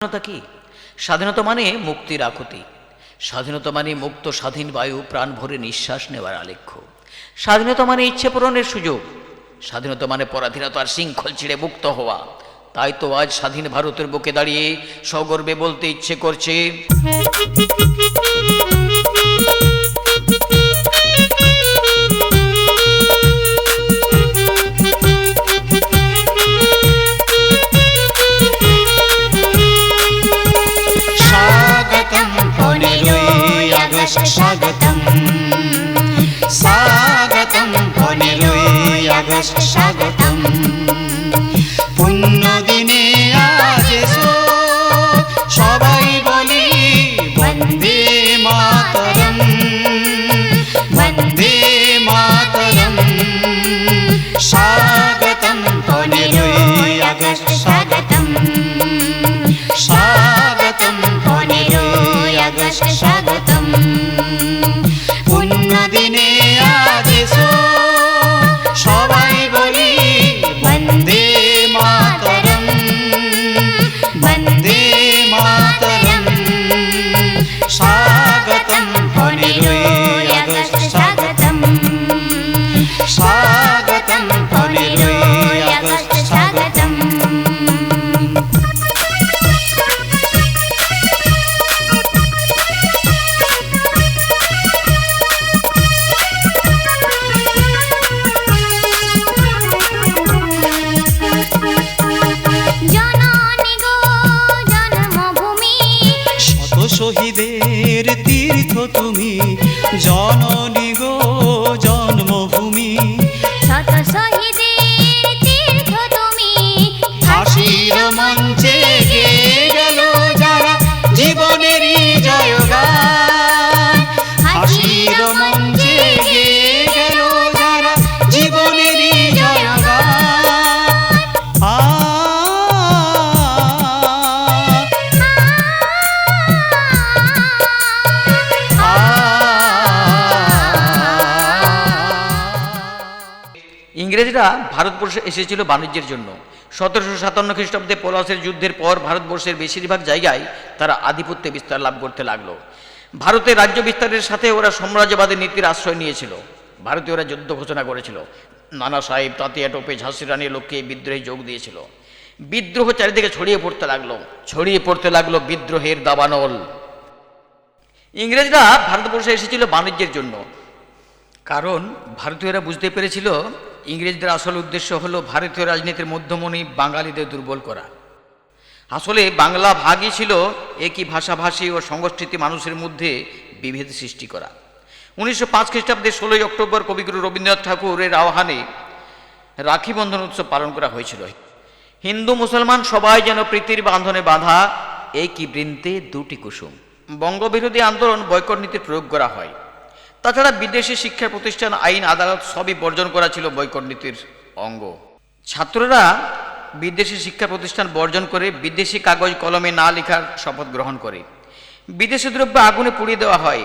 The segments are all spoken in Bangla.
স্বাধীনতা কি? স্বাধীনতা মানে মুক্তির আকুতি। স্বাধীনতা মানে মুক্ত, স্বাধীন বায়ু, প্রাণ ভরে নিঃশ্বাস নেওয়ার আলেখ্য। স্বাধীনতা মানে ইচ্ছে পূরণের সুযোগ। স্বাধীনতা মানে পরাধীনতার শৃঙ্খল ছিঁড়ে মুক্ত হওয়া। তাই তো আজ স্বাধীন ভারতের বুকে দাঁড়িয়ে সগর্বে বলতে ইচ্ছে করছে আগস্ট স্বাগতম স্বাগতম পনেরোই আগস্ট স্বাগতম দিনে তুমি জননী ইংরেজরা ভারতবর্ষে এসেছিল বাণিজ্যের জন্য। সতেরোশো সাতান্ন খ্রিস্টাব্দে পলাশের যুদ্ধের পর ভারতবর্ষের বেশিরভাগ জায়গায় তারা আধিপত্য বিস্তার লাভ করতে লাগল। ভারতের রাজ্য বিস্তারের সাথে ওরা সাম্রাজ্যবাদী নীতির আশ্রয় নিয়েছিল। ভারতীয়রা যুদ্ধ ঘোষণা করেছিল। নানা সাহেব তাঁতিয়া, টোপে, ঝাঁসি রানীর বিদ্রোহে যোগ দিয়েছিল। বিদ্রোহ চারিদিকে ছড়িয়ে পড়তে লাগল। ছড়িয়ে পড়তে লাগল বিদ্রোহের দাবানল। ইংরেজরা ভারতবর্ষে এসেছিল বাণিজ্যের জন্য। কারণ ভারতীয়রা বুঝতে পেরেছিল ইংরেজদের আসল উদ্দেশ্য হলো ভারতীয় রাজনীতির মধ্যমণি বাঙালিদের দুর্বল করা। আসলে বাংলা ভাগই ছিল একই ভাষাভাষী ও সংস্কৃতি মানুষের মধ্যে বিভেদ সৃষ্টি করা। উনিশশো পাঁচ খ্রিস্টাব্দে ষোলোই অক্টোবর কবিগুরু রবীন্দ্রনাথ ঠাকুরের আহ্বানে রাখি বন্ধন উৎসব পালন করা হয়েছিল। হিন্দু মুসলমান সবাই যেন প্রীতির বাঁধনে বাঁধা একই বৃন্তে দুটি কুসুম। বঙ্গবিরোধী আন্দোলন বয়কট নীতির প্রয়োগ করা হয়। তাছাড়া বিদেশি শিক্ষা প্রতিষ্ঠান, আইন, আদালত সবই বর্জন করা ছিল বয়কট নীতির অঙ্গ। ছাত্ররা বিদেশি শিক্ষা প্রতিষ্ঠান বর্জন করে বিদেশি কাগজ, কলমে না লেখার শপথ গ্রহণ করে। বিদেশি দ্রব্য আগুনে পুড়িয়ে দেওয়া হয়।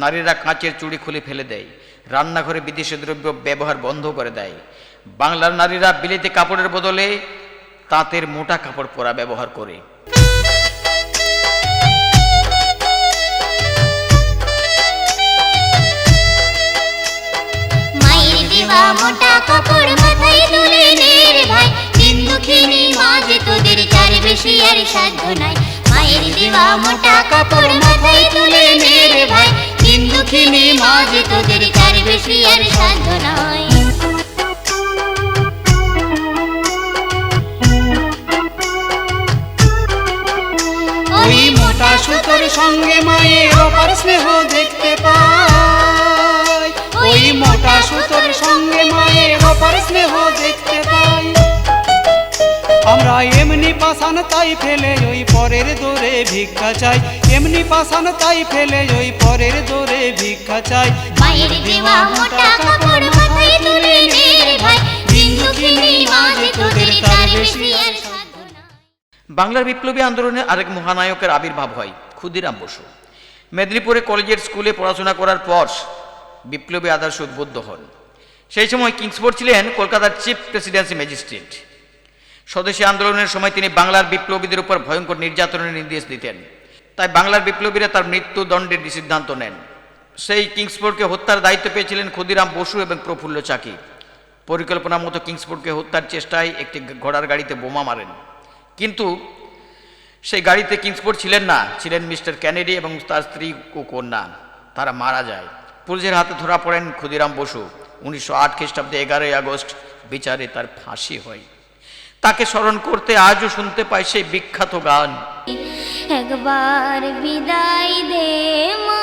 নারীরা কাঁচের চুড়ি খুলে ফেলে দেয়। রান্নাঘরে বিদেশি দ্রব্য ব্যবহার বন্ধ করে দেয়। বাংলার নারীরা বিলেতে কাপড়ের বদলে তাঁতের মোটা কাপড় পরা ব্যবহার করে। আর সাধ্য নাই। মায়ের দেওয়া মোটা কাপড় মাথায় তুলে নে ভাই। দিন দুঃখিনী মাঝ তোদের চার বেশি আর সাধ্য নয় সুতোর সঙ্গে মায়ের অপার স্নেহ দেখতে পাই। ওই মোটা সুতোর সঙ্গে মায়ের অপার স্নেহ দেখতে পাই। আমরা পাশান তাই ফেলে ওই পরের দোরে ভিক্ষা চাই। এমনি পাশান তাই ফেলে ওই পরের দোরে ভিক্ষা চাই। মায়ের দেওয়া মোটা কাপড় মাথায় তুলে নে ভাই। দিন দুঃখিনী মাঝ তোদের চার বেশি আর বাংলার বিপ্লবী আন্দোলনে আরেক মহানায়কের আবির্ভাব হয় ক্ষুদিরাম বসু। মেদিনীপুরে কলেজের স্কুলে পড়াশোনা করার পর বিপ্লবী আদর্শ উদ্বুদ্ধ হন। সেই সময় কিংসফোর্ড ছিলেন কলকাতার চিফ প্রেসিডেন্সি ম্যাজিস্ট্রেট। স্বদেশী আন্দোলনের সময় তিনি বাংলার বিপ্লবীদের উপর ভয়ঙ্কর নির্যাতনের নির্দেশ দিতেন। তাই বাংলার বিপ্লবীরা তার মৃত্যুদণ্ডের সিদ্ধান্ত নেন। সেই কিংসফোর্ডকে হত্যার দায়িত্ব পেয়েছিলেন ক্ষুদিরাম বসু এবং প্রফুল্ল চাকি। পরিকল্পনা মতো কিংসফোর্ডকে হত্যার চেষ্টায় একটি ঘোড়ার গাড়িতে বোমা মারেন। কিন্তু সেই গাড়িতে কিংসফোর্ড ছিলেন না, ছিলেন মিস্টার ক্যানেডি এবং তার স্ত্রী ও কন্যা। তারা মারা যায়। পুলিশের হাতে ধরা পড়েন ক্ষুদিরাম বসু। উনিশশো আট খ্রিস্টাব্দে এগারোই আগস্ট বিচারে তার ফাঁসি হয়। তাকে স্মরণ করতে আজও শুনতে পাই সেই বিখ্যাত গান। একবার বিদায় দে মা।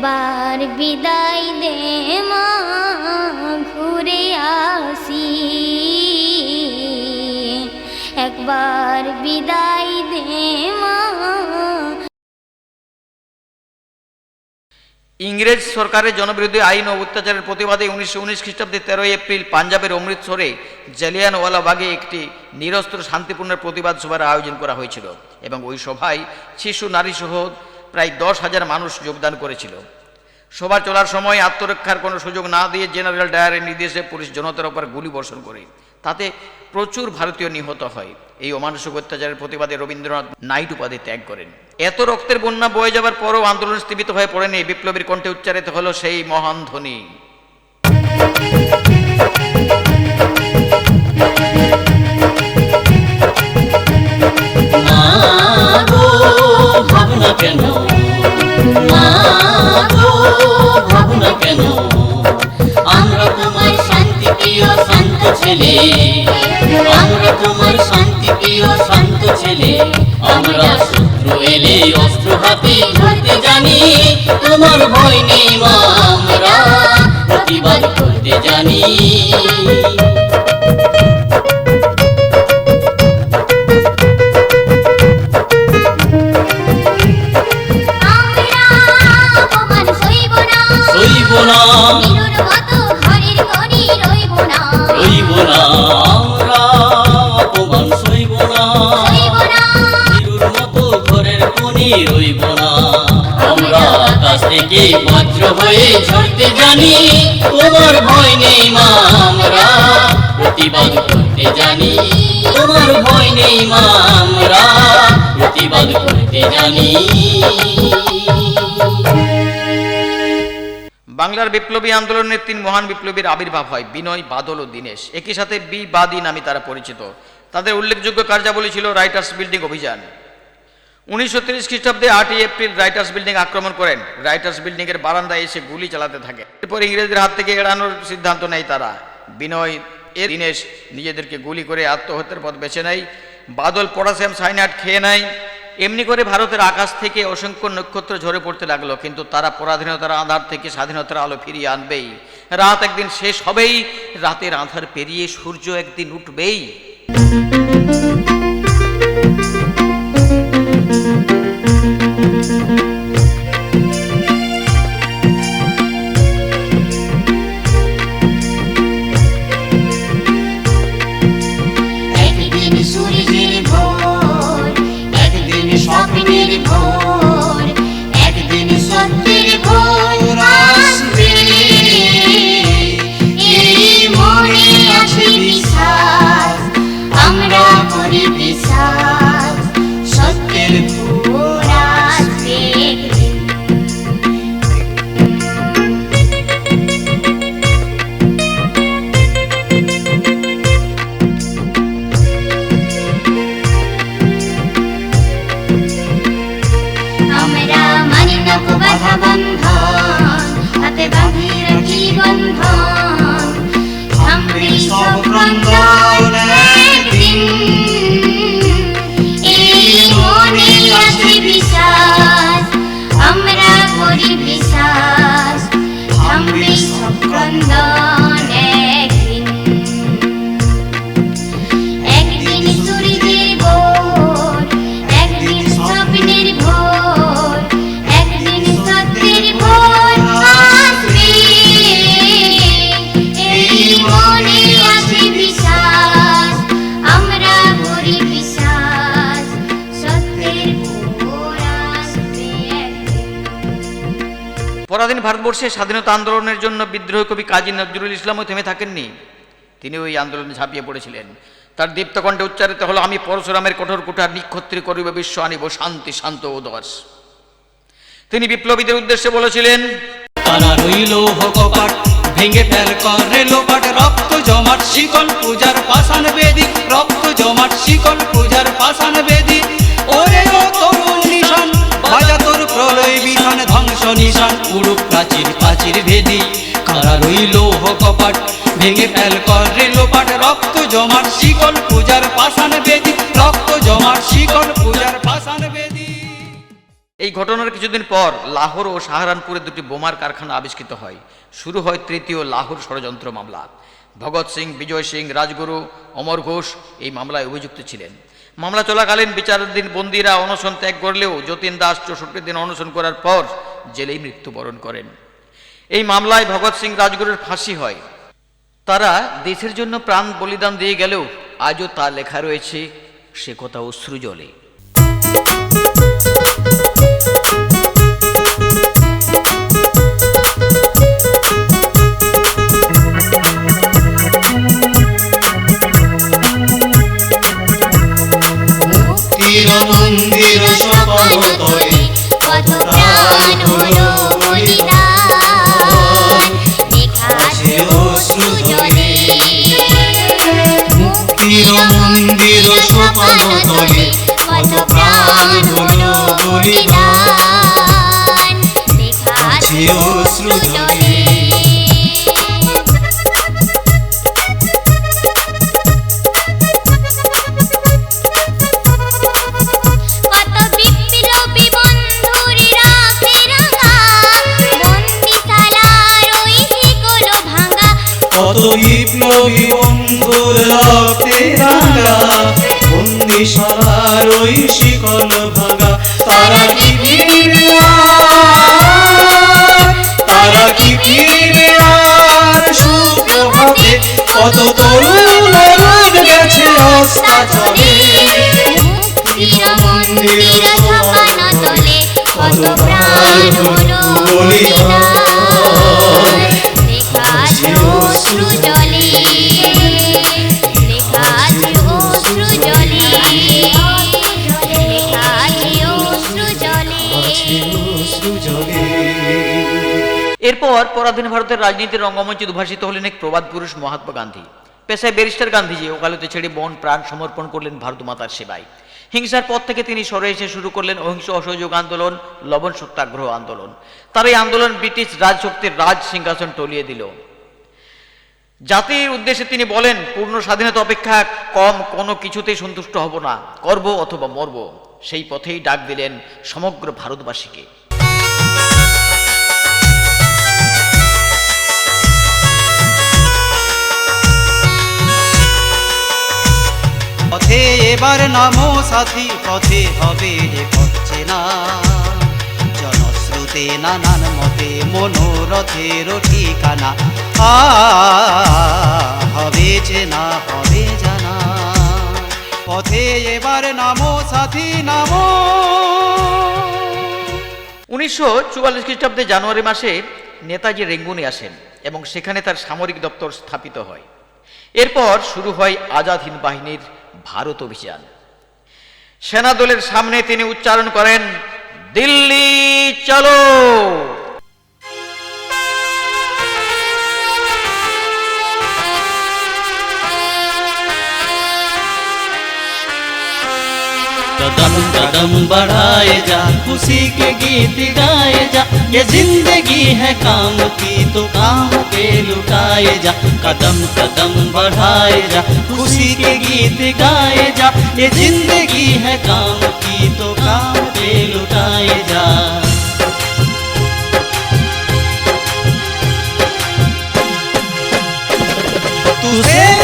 একবার বিদায় দে মা, ঘুরে আসি। একবার বিদায় দে মা। ইংরেজ সরকারের জনবিরোধী আইন ও অত্যাচারের প্রতিবাদে উনিশশো উনিশ খ্রিস্টাব্দে তেরোই এপ্রিল পাঞ্জাবের অমৃতসরে জালিয়ানওয়ালাবাগে একটি নিরস্ত্র শান্তিপূর্ণ প্রতিবাদ সভার আয়োজন করা হয়েছিল। এবং ওই সভায় শিশু, নারী সহ প্রায় দশ হাজার মানুষ যোগদান করেছিল। সভা চলার সময় আত্মরক্ষার কোনো সুযোগ না দিয়ে জেনারেল ডায়ারের নির্দেশে পুলিশ জনতার উপর গুলি বর্ষণ করে। তাতে প্রচুর ভারতীয় নিহত হয়। এই অমানসিক অত্যাচারের প্রতিবাদে রবীন্দ্রনাথ নাইট উপাধি ত্যাগ করেন। এত রক্তের বন্যা বয়ে যাবার পরও আন্দোলন স্থিমিত হয়ে পড়েনি। বিপ্লবীর কণ্ঠে উচ্চারিত হলো সেই মহান ধ্বনি। আমরা তোমার শান্তি প্রিয় শান্ত ছেলে। আমরা শত্রু এলে অস্ত্র হাতে ধরতে জানি। তোমার ভয় নেই মা, আমরা প্রতিবাদ করতে জানি। জানি, তোমার ভয় নেই মা আমরা। প্রতিবাদ করতে জানি, তোমার ভয় নেই মা আমরা। প্রতিবাদ করতে জানি। বাংলার বিপ্লবী আন্দোলনের তিন মহান বিপ্লবীর আবির্ভাব হয় বিনয়, বাদল ও দীনেশ। একই সাথে বি বাদী নামে তারা পরিচিত। তাদের উল্লেখযোগ্য কার্যাবলী ছিল রাইটার্স বিল্ডিং অভিযান। উনিশশো তিরিশ খ্রিস্টাব্দে আটই এপ্রিল রাইটার্স বিল্ডিং আক্রমণ করেন। রাইটার্স বিল্ডিং এর বারান্দায় এসে গুলি চালাতে থাকে। এরপর ইংরেজদের হাত থেকে এড়ানোর সিদ্ধান্ত নেয় তারা। বিনয়, এ দীনেশ নিজেদেরকে গুলি করে আত্মহত্যার পথ বেছে নেয়। বাদল পটাশিয়াম সাইনাইড খেয়ে নেয়। এমনি করে ভারতের আকাশ থেকে অসংখ্য নক্ষত্র ঝরে পড়তে লাগল, কিন্তু তারা পরাধীনতার আধার থেকে স্বাধীনতার আলো ফিরিয়ে আনবেই। রাত একদিন শেষ হবেই, রাতের আধার পেরিয়ে সূর্য একদিন উঠবেই। পরাধীন ভারতবর্ষে স্বাধীনতা আন্দোলনের জন্য বিদ্রোহী কবি কাজী নজরুল ইসলামও থেমে থাকেননি। তিনি ওই আন্দোলনে ঝাঁপিয়ে পড়েছিলেন। তার দীপ্তকণ্ঠে উচ্চারিত হলো, আমি পরশুরামের কঠোর কুঠার নিক্ষত্রি করিব বিশ্ব আনিব, শান্তি শান্ত উদস তিনি বিপ্লবীদের উদ্দেশ্যে বলেছিলেন ভেঙে ফেল করে লোপাট, রক্ত জমাট, শিকল পূজার পাষাণ বেদি, রক্ত জমাট, শিকল পূজার পাষাণ বেদি। ওরে ও তরুণ প্রলয় ধ্বংস নিশান উড়ুক প্রাচীর প্রাচীর ভেদি। কারা রইল কপাট, ভেঙে ফেল লোপাট। রক্ত জমাট শিকল পূজার বেদি। রক্ত জমাট শিকল পূজার বেদি। এই ঘটনার কিছুদিন পর লাহোর ও সাহারানপুরে দুটি বোমার কারখানা আবিষ্কৃত হয়। শুরু হয় তৃতীয় লাহোর ষড়যন্ত্র মামলা। ভগৎ সিং, বিজয় সিং, রাজগুরু, অমর ঘোষ এই মামলায় অভিযুক্ত ছিলেন। মামলা চলাকালীন বিচারাধীন বন্দিরা অনশন ত্যাগ করলেও যতীন দাস চৌষট্টি দিন অনশন করার পর জেলেই মৃত্যুবরণ করেন। এই মামলায় ভগৎ সিং রাজগুরুর ফাঁসি হয়। তারা দেশের জন্য প্রাণ বলিদান দিয়ে গেলেও আজও তা লেখা রয়েছে, সে কথা অশ্রু জলে। মুক্তির মন্দির সপন কত প্রাণ হলো বলিদান লেখা আছে মুক্তির মন্দির সপন কত প্রাণ হলো বলিদান লেখা আছে বিপ্লবী বন্ধুর রক্তে রাঙা বন্দিশালার ওই শিকল ভাঙা। তারা কি ফিরবে? তারা কি ফিরবে আর সুপ্রভাতে কত তরুণ রোদ গেছে মন্দির কত প্রাণ বলিদান এরপর পরাধীন ভারতের রাজনীতির রঙ্গমঞ্চে উদ্ভাসিত হলেন এক প্রবাদ পুরুষ মহাত্মা গান্ধী। পেশায় ব্যারিস্টার গান্ধীজি, ওকালতি ছেড়ে বন প্রাণ সমর্পণ করলেন ভারত মাতার সেবায়। হিংসার পথ থেকে তিনি সরে এসে শুরু করলেন অহিংস অসহযোগ আন্দোলন, লবণ সত্যাগ্রহ আন্দোলন। তার এই আন্দোলন ব্রিটিশ রাজশক্তির রাজ সিংহাসন টলিয়ে দিল। জাতির উদ্দেশ্যে তিনি বলেন, পূর্ণ স্বাধীনতা অপেক্ষা কম কোনো কিছুতেই সন্তুষ্ট হব না, করব অথবা মরব। সেই পথেই ডাক দিলেন সমগ্র ভারতবাসীকে। এবার নামো সাথী, পথে হবে এ পথে না জনশ্রুতে নানান মতে মনোরথের ঠিকানা। হবে চেনা হবে জানা পথে এবার নামো সাথী, নামো। উনিশশো চুয়াল্লিশ খ্রিস্টাব্দে জানুয়ারি মাসে নেতাজি রেঙ্গুনে আসেন এবং সেখানে তার সামরিক দপ্তর স্থাপিত হয়। এরপর শুরু হয় আজাদ হিন্দ বাহিনীর ভারত অভিযান। সেনাদলের সামনে তিনি উচ্চারণ করেন, দিল্লি, চলো! कदम कदम बढ़ाए जा खुशी के गीत गाए जा। ये ज़िंदगी है काम की तो काम पे लुटाए जा। कदम कदम बढ़ाए जा खुशी के गीत गाए जा। ये ज़िंदगी है काम की तो काम पे लुटाए जा। तू शेर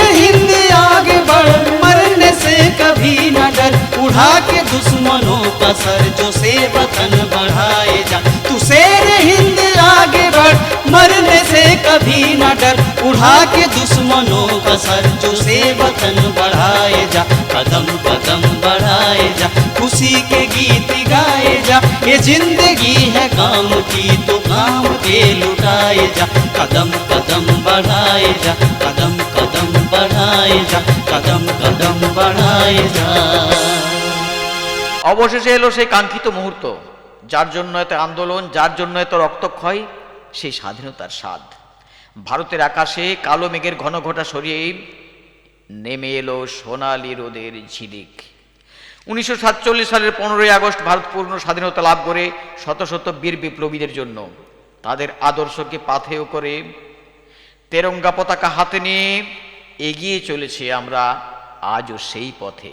डर के दुश्मनों का सर जो से वतन बढ़ाए जा। तू शेर हिंद आगे बढ़, मरने से कभी न डर। उड़ा के दुश्मनों का सर जो से वतन बढ़ाए जा। कदम कदम बढ़ाए जा, खुशी के गीत गाए जा। ये ज़िंदगी है काम की तो काम के लुटाए जा। कदम कदम बढ़ाए जा, कदम कदम बढ़ाए जा, कदम कदम बढ़ाए जा। অবশেষে এলো সেই কাঙ্ক্ষিত মুহূর্ত। যার জন্য এত আন্দোলন, যার জন্য এত রক্তক্ষয়, সেই স্বাধীনতার স্বাদ। ভারতের আকাশে কালো মেঘের ঘন ঘটা সরিয়ে নেমে এলো সোনালি রোদের ঝিলিক। উনিশশো সাতচল্লিশ সালের পনেরোই আগস্ট ভারত পূর্ণ স্বাধীনতা লাভ করে শত শত বীর বিপ্লবীদের জন্য। তাদের আদর্শকে পাথেয় করে তেরঙ্গা পতাকা হাতে নিয়ে এগিয়ে চলেছে আমরা আজও সেই পথে।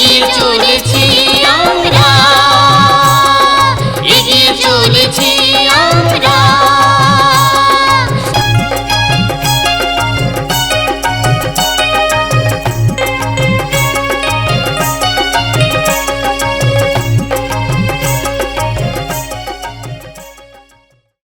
এগিয়ে চলেছি আমরা।